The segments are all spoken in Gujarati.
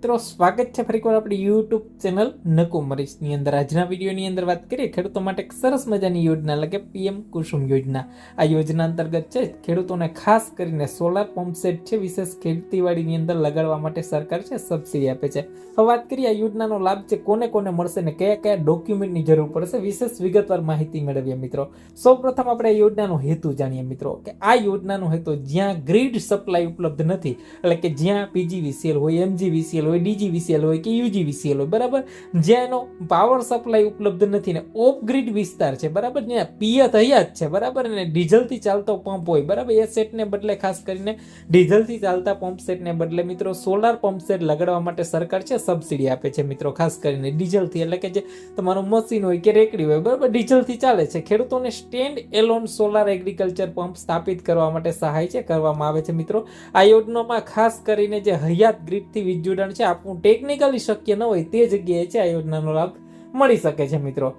મિત્રો, સ્વાગત છે ફરીકવાર આપણી યુટ્યુબ ચેનલ નકુમરીશની અંદર. આજના વિડીયોની અંદર વાત કરીએ ખેડૂતો માટે એક સરસ મજાની યોજના, એટલે કે પીએમ કુસુમ યોજના. આ યોજના અંતર્ગત છે, ખેડૂતોને ખાસ કરીને સોલાર પંપ સેટ છે, વિશેષ ખેતીવાડીની અંદર લગાડવા માટે સરકાર છે સબસિડી આપે છે. હવે વાત કરીએ આ યોજનાનો લાભ છે, કોને કોને મળશે ને કયા કયા ડોક્યુમેન્ટની જરૂર પડશે, વિશેષ વિગતવાર માહિતી મેળવીએ મિત્રો. સૌપ્રથમ આપણે આ યોજનાનો હેતુ જાણીએ મિત્રો, કે આ યોજનાનો હેતુ જ્યાં ગ્રીડ સપ્લાય ઉપલબ્ધ નથી, એટલે કે જ્યાં પીજીવીસીએલ હોય એમજીવીસીએલ હોય, ડીજીવીસીએલ હોય કે યુજીવીસીએલ હોય, બરાબર? જ્યાં એનો પાવર સપ્લાય ઉપલબ્ધ નથી ને ઓફ ગ્રીડ વિસ્તાર છે, બરાબર? જ્યાં પિયત હયાત છે, બરાબર? ને ડીઝલથી ચાલતો પંપ હોય, બરાબર? એ સેટને બદલે ખાસ કરીને ડીઝલથી ચાલતા પંપ સેટને બદલે મિત્રો સોલાર પંપ સેટ લગાડવા માટે સરકાર છે સબસિડી આપે છે મિત્રો, ખાસ કરીને ડીઝલથી. એટલે કે જે તમારું મશીન હોય કે રેકડી હોય, બરાબર? ડીઝલથી ચાલે છે. ખેડૂતોને stand alone solar agriculture pump સ્થાપિત કરવા માટે સહાય છે, કરવામાં આવે છે મિત્રો. આ યોજનામાં ખાસ કરીને જે હયાત ગ્રીડથી વીજ જોડાણ છે આપણું ટેકનિકલી શક્ય ન હોય તે જગ્યાએ છે આ યોજનાનો લાભ મળી શકે છે મિત્રો.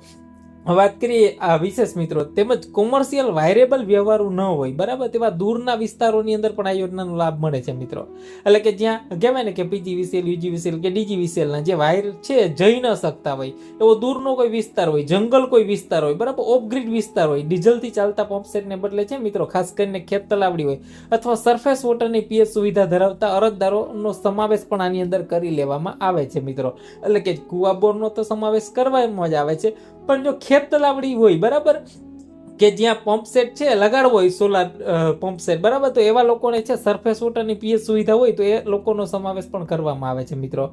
વાત કરીએ આ વિશેષ મિત્રો, તેમજ કોમર્શિયલ વાયરેબલ વ્યવહારો ન હોય, બરાબર? તેવા દૂરના વિસ્તારોની અંદર પણ આ યોજનાનો લાભ મળે છે મિત્રો. એટલે કે જ્યાં, કહેવાય ને કે પીજીવીસીએલ યુજીવીસીએલ કે ડીજી વિસેલના જે વાયર છે, જઈ ન શકતા હોય. એવો દૂરનો કોઈ વિસ્તાર હોય, જંગલ કોઈ વિસ્તાર હોય, બરાબર? ઓફગ્રીડ વિસ્તાર હોય, ડીઝલથી ચાલતા પંપસેટને બદલે છે મિત્રો, ખાસ કરીને ખેત તલાવડી હોય, અથવા સરફેસ વોટરની પીએચ સુવિધા ધરાવતા અરજદારોનો સમાવેશ પણ આની અંદર કરી લેવામાં આવે છે મિત્રો. એટલે કે કુવા બોરનો તો સમાવેશ કરવામાં જ આવે છે. પણ જો ખેત તલાવડી હોય બરાબર? કે જ્યાં પંપસેટ છે લગાડવો હોય સોલાર પંપ સેટ બરાબર? તો એવા લોકોને છે સરફેસ વોટરની પીએચ સુવિધા હોય, તો એ લોકોનો સમાવેશ પણ કરવામાં આવે છે, મિત્રો.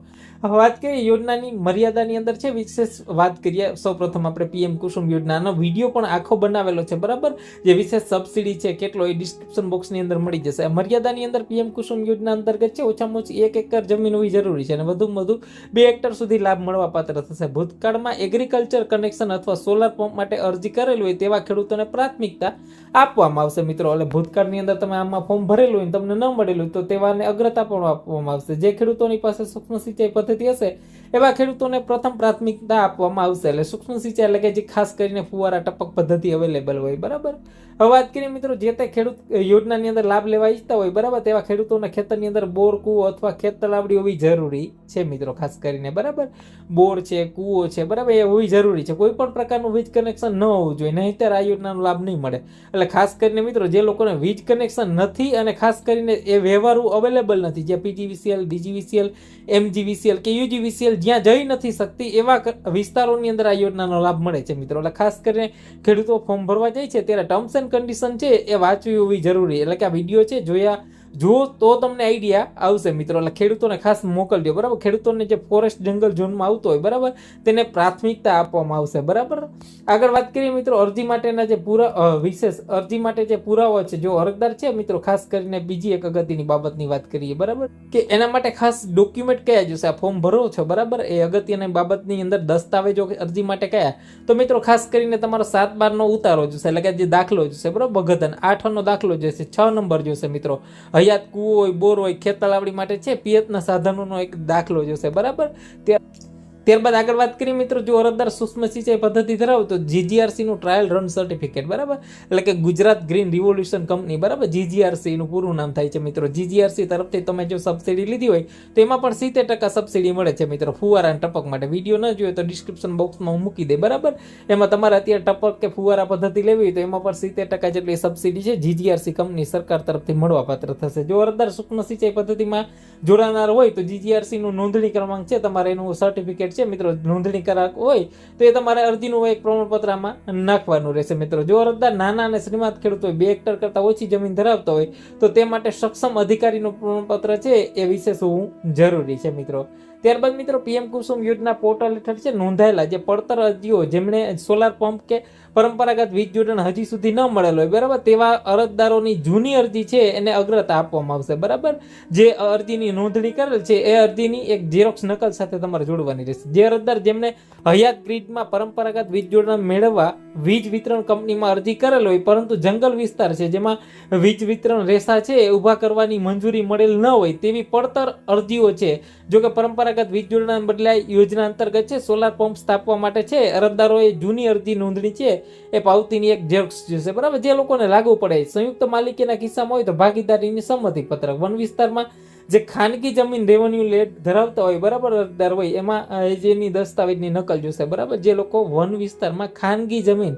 વાત કરીએ યોજનાની મર્યાદાની અંદર છે, વિશેષ વાત કરીએ. સૌપ્રથમ આપણે પીએમ કુસુમ યોજનાનો વીડિયો પણ આખો બનાવેલો છે, બરાબર? જે વિશેષ સબસિડી છે, કેટલો એ ડિસ્ક્રિપ્શન બોક્સની અંદર મળી જશે. મર્યાદાની અંદર પીએમ કુસુમ યોજના અંતર્ગત છે, ઓછામાં ઓછી એક એકર જમીન હોવી જરૂરી છે અને વધુમાં વધુ બે હેક્ટર સુધી લાભ મળવા પાત્ર થશે. ભૂતકાળમાં એગ્રીકલ્ચર કનેક્શન અથવા સોલાર પંપ માટે અરજી કરેલી હોય તેવા ખેડૂતોને પ્રાથમિકતા આપવામાં આવશે મિત્રો. એટલે ભૂતકાળની અંદર તમે આમાં ફોર્મ ભરેલું હોય તમને ન મળેલું તો તેવાને અગ્રતા પણ આપવામાં આવશે. જે ખેડૂતોની પાસે સૂક્ષ્મ સિંચાઈ પદ્ધતિ હશે એવા ખેડૂતોને પ્રથમ પ્રાથમિકતા આપવામાં આવશે. એટલે સૂક્ષ્મ સિંચાઈ એટલે કે જે ખાસ કરીને ફુવારા ટપક પદ્ધતિ અવેલેબલ હોય, બરાબર? હવે વાત કરીએ મિત્રો, જે તે ખેડૂત યોજનાની અંદર લાભ લેવા ઈચ્છતા હોય, બરાબર? તેવા ખેડૂતોના ખેતરની અંદર બોર, કૂવો અથવા ખેત તલાવડી હોવી જરૂરી છે મિત્રો, ખાસ કરીને, બરાબર? બોર છે, કૂવો છે, બરાબર? એ હોવી જરૂરી છે. કોઈ પણ પ્રકારનું વીજ કનેક્શન ન હોવું જોઈએ, નહીંતર આ યોજનાનો લાભ નહીં મળે. એટલે ખાસ કરીને મિત્રો, જે લોકોને વીજ કનેક્શન નથી અને ખાસ કરીને એ વ્યવહારો અવેલેબલ નથી. જે પીજીવીસીએલ ડીજીવીસીએલ એમજીવીસીએલ કે યુજીવીસીએલ જ્યાં જઈ નથી શકતી એવા વિસ્તારોની અંદર આ યોજનાનો લાભ મળે છે મિત્રો. એટલે ખાસ કરીને ખેડૂતો ફોર્મ ભરવા જાય છે ત્યારે ટર્મ્સ એન્ડ કન્ડિશન છે એ વાંચવી હોવી જરૂરી. એટલે કે આ વીડિયો છે જોયા જુઓ તો તમને આઈડિયા આવશે મિત્રો. એટલે ખેડૂતોને ખાસ મોકલજો, બરાબર? ખેડૂતોને જે ફોરેસ્ટ જંગલ ઝોનમાં આવતો હોય, બરાબર? તેને પ્રાથમિકતા આપવામાં આવશે, બરાબર? આગળ વાત કરીએ મિત્રો, અરજી માટેના જે પૂરા વિશેષ, અરજી માટે જે પુરાવા છે, જો અરજદાર છે, મિત્રો, ખાસ કરીને બીજી એક અગત્યની બાબતની વાત કરીએ, બરાબર? કે એના માટે ખાસ ડોક્યુમેન્ટ કયા જોશે? આ ફોર્મ ભરો છો, બરાબર? એ અગત્યની બાબતની અંદર દસ્તાવેજો અરજી માટે કયા? તો મિત્રો, ખાસ કરીને તમારો સાત બારનો ઉતારો જોશે, એટલે કે જે દાખલો જોશે, બરાબર? ભગતન આઠનો દાખલો જોશે, છ નંબર જોશે, મિત્રો. હયાત કૂવો હોય, બોર હોય, ખેતલાવડી માટે છે, પિયતના સાધનોનો એક દાખલો જોશે બરાબર? ત્યાર- ત્યારબાદ આગળ વાત કરીએ મિત્રો, જો અરજદાર સૂક્ષ્મ સિંચાઈ પદ્ધતિ ધરાવે તો જીજીઆરસીનું ટ્રાયલ રન સર્ટિફિકેટ બરાબર? એટલે કે ગુજરાત ગ્રીન રિવોલ્યુશન કંપની બરાબર? જીજીઆરસીનું પૂરું નામ થાય છે મિત્રો. જીજીઆરસી તરફથી તમે જો સબસિડી લીધી હોય, તો એમાં પણ સિત્તેર ટકા સબસિડી મળે છે મિત્રો. ફુવારા અને ટપક માટે. વીડિયો ન જોયો તો ડિસ્ક્રિપ્શન બોક્સમાં હું મૂકી દે, બરાબર? એમાં તમારે અત્યારે ટપક કે ફુવારા પદ્ધતિ લેવી હોય તો એમાં પણ સિત્તેર ટકા જેટલી સબસિડી છે જીજીઆરસી કંપની સરકાર તરફથી મળવાપાત્ર થશે. જો અરજદાર સૂક્ષ્મ સિંચાઈ પદ્ધતિમાં જોડાનાર હોય તો જીજીઆરસીનું નોંધણી ક્રમાંક છે. તમારે એનું સર્ટિફિકેટ છે મિત્રો, નોંધણી કરાર હોય તો એ તમારે અરજીનું એક પ્રમાણપત્ર આમાં નાખવાનું રહેશે મિત્રો. જો અરજદાર નાના અને શ્રીમંત ખેડૂત હોય બે હેક્ટર કરતાં ઓછી જમીન ધરાવતો હોય તો તે માટે સક્ષમ અધિકારીનું પ્રમાણપત્ર છે એ વિશેષ હોવું જરૂરી છે મિત્રો. ત્યારબાદ મિત્રો પીએમ કુસુમ યોજના પોર્ટલ હેઠળ છે, નોંધાયેલા જે પડતર અરજીઓ જેમણે સોલાર પંપ કે પરંપરાગત વીજ જોડાણ હજી સુધી ન મળેલ હોય, બરાબર? તેવા અરજદારોની જૂની અરજી છે, એને અગ્રતા આપવામાં આવશે, બરાબર? જે અરજીની નોંધણી કરેલ છે, એ અરજીની એક ઝેરોક્સ નકલ સાથે તમારે જોડવાની રહેશે. જે અરજદાર જેમણે હયાત ગ્રીડમાં પરંપરાગત વીજ જોડાણ મેળવવા વીજ વિતરણ કંપનીમાં અરજી કરેલ હોય, પરંતુ જંગલ વિસ્તાર છે, જેમાં વીજ વિતરણ રેસા છે, એ ઊભા કરવાની મંજૂરી મળેલ ન હોય, તેવી પડતર અરજીઓ છે. જો કે પરંપરાગત વીજ જોડાણ બદલાય યોજના અંતર્ગત છે. સોલાર પંપ સ્થાપવા માટે છે. અરજદારોએ જૂની અરજી નોંધણી છે. એ પાવતીની એક ઝેરોક્સ જોશે બરાબર? જે લોકોને લાગુ પડે સંયુક્ત માલિકીના કિસ્સામાં હોય તો ભાગીદારીની સંમતિ પત્રક વન વિસ્તારમાં જે ખાનગી જમીન રેવન્યુ લેટ ધરાવતા હોય, બરાબર? અરજદાર હોય, એમાં જેની દસ્તાવેજની નકલ જોશે, બરાબર? જે લોકો વન વિસ્તારમાં ખાનગી જમીન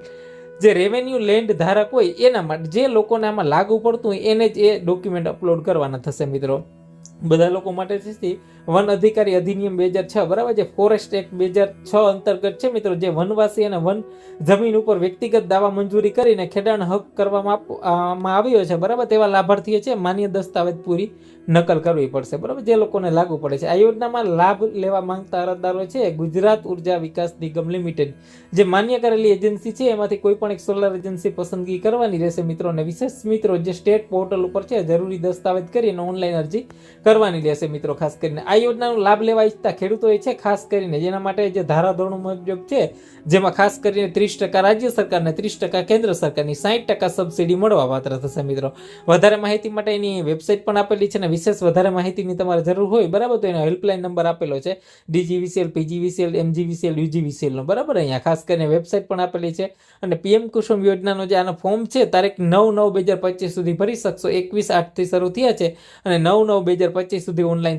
જે રેવન્યુ લેન્ડ ધારક હોય, એના માટે જે લોકોને આમાં લાગુ પડતું હોય, એને જ એ ડોક્યુમેન્ટ અપલોડ કરવાના થશે, મિત્રો. બધા લોકો માટે છે, વન અધિકારી અધિનિયમ બે હજાર છ, બરાબર જે ફોરેસ્ટ એક્ટ બે હજાર છ અંતર્ગત છે મિત્રો, જે વનવાસી અને વન જમીન ઉપર વ્યક્તિગત દાવા મંજૂરી કરીને ખેડાણ હક કરવામાં આવ્યો છે, બરાબર? તેવા લાભાર્થીઓ છે, માન્ય દસ્તાવેજ પૂરી નકલ કરવી પડશે, બરાબર? જે લોકોને લાગુ પડે છે. આ યોજનામાં લાભ લેવા માંગતા અરજદારો છે ગુજરાત ઊર્જા વિકાસ નિગમ લિમિટેડ. જે માન્ય કરેલી એજન્સી છે, એમાંથી કોઈ પણ એક સોલર એજન્સી પસંદગી કરવાની રહેશે. મિત્રો અને વિશેષ મિત્રો, જે સ્ટેટ પોર્ટલ ઉપર છે, જરૂરી દસ્તાવેજ કરીને ઓનલાઈન અરજી કરવાની રહેશે. મિત્રો, ખાસ કરીને આ યોજનાનો લાભ લેવા ઈચ્છતા ખેડૂતોએ છે, ખાસ કરીને જેના માટે જે ધારાધોરણો મુજબ છે, જેમાં ખાસ કરીને ત્રીસ ટકા રાજ્ય સરકારને ત્રીસ ટકા કેન્દ્ર સરકારની સાઠ ટકા સબસિડી મળવા પાત્ર થશે. મિત્રો, વધારે માહિતી માટે એની વેબસાઇટ પણ આપેલી છે અને વિશેષ વધારે માહિતીની તમારે જરૂર હોય, બરાબર, તો એનો હેલ્પલાઇન નંબર આપેલો છે. ડીજીવીસીએલ પીજીવીસીએલ એમજીવીસીએલ યુજીવીસીએલનો બરાબર? અહીંયા ખાસ કરીને વેબસાઇટ પણ આપેલી છે. અને પીએમ કુસુમ યોજનાનો જે આનો ફોર્મ છે, તારીખ નવ નવ બે હજાર પચીસ સુધી ભરી શકશો. એકવીસ આઠથી શરૂ થયા છે અને નવ નવ બે હજાર પચીસ સુધી ઓનલાઈન